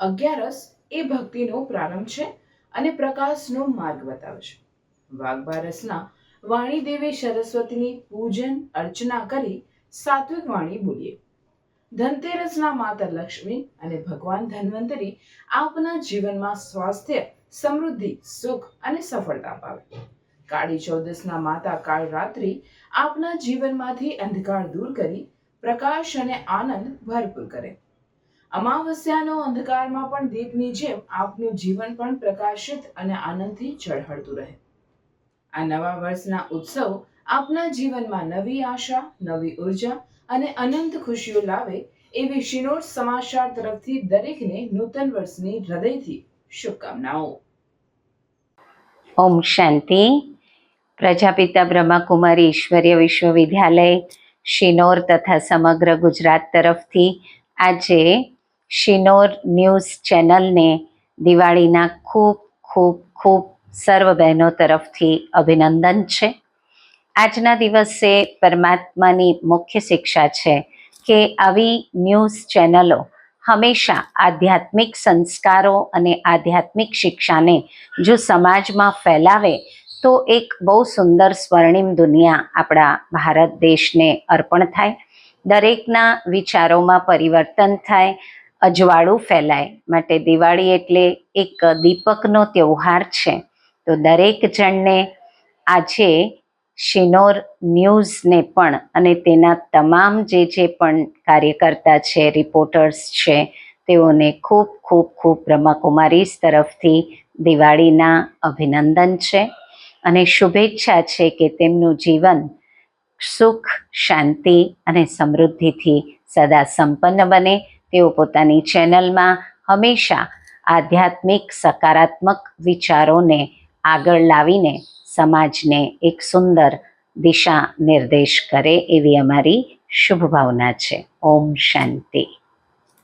અગિયારસ એ ભક્તિનો પ્રારંભ છે અને પ્રકાશનો માર્ગ બતાવે છે. વાઘબારસના વાણી દેવી સરસ્વતીની પૂજન, અર્ચના કરી સાત્વિક વાણી બોલીએ. ધનતેરસના માતા લક્ષ્મી અને ભગવાન ધન્વંતરી આપના જીવનમાં સ્વાસ્થ્ય, સમૃદ્ધિ, સુખ અને સફળતા પાવે કાળી ચૌદસના માતા કાળ રાત્રિ આપના જીવનમાંથી અંધકાર દૂર કરી પ્રકાશ અને આનંદ ભરપૂર કરે. અમાવસ્યાનો અંધકારમાં પણ દીપની જેમ આપનું જીવન પણ પ્રકાશિત અને આનંદથી ઝળહળતું રહે. આ નવા વર્ષના ઉત્સવ આપના જીવનમાં નવી આશા, નવી ઊર્જા અને અનંત ખુશીઓ લાવે એવી શિનોર સમાચાર તરફથી દરેકને નૂતન વર્ષની હૃદયથી શુભકામનાઓ. ઓમ શાંતિ. પ્રજાપિતા બ્રહ્માકુમારી ઈશ્વરીય વિશ્વવિદ્યાલય, શિનોર તથા સમગ્ર ગુજરાત તરફથી આજે શિનોર ન્યૂઝ ચેનલને દિવાળીના ખૂબ ખૂબ ખૂબ સર્વ બહેનો તરફથી અભિનંદન છે. આજના દિવસે પરમાત્માની મુખ્ય શિક્ષા છે કે આવી ન્યૂઝ ચેનલો હંમેશા આધ્યાત્મિક સંસ્કારો અને આધ્યાત્મિક શિક્ષાને જો સમાજમાં ફેલાવે, તો એક બહુ સુંદર સ્વર્ણિમ દુનિયા આપણા ભારત દેશને અર્પણ થાય. દરેકના વિચારોમાં પરિવર્તન થાય અજવાળું ફેલાય. માટે દિવાળી એટલે એક દીપકનો તહેવાર છે. તો દરેક જણને આજે શિનોર ન્યૂઝને પણ અને તેના તમામ જે જે પણ કાર્યકર્તા છે, રિપોર્ટર્સ છે, તેઓને ખૂબ ખૂબ ખૂબ બ્રહ્માકુમારીઝ તરફથી દિવાળીના અભિનંદન છે. અને શુભેચ્છા છે કે તેમનું જીવન સુખ, શાંતિ અને સમૃદ્ધિથી સદા સંપન્ન બને. તેઓ પોતાની ચેનલમાં હંમેશા આધ્યાત્મિક સકારાત્મક વિચારોને આગળ લાવીને સમાજને એક સુંદર દિશા નિર્દેશ કરે એવી અમારી શુભ ભાવના છે. ઓમ શાંતિ.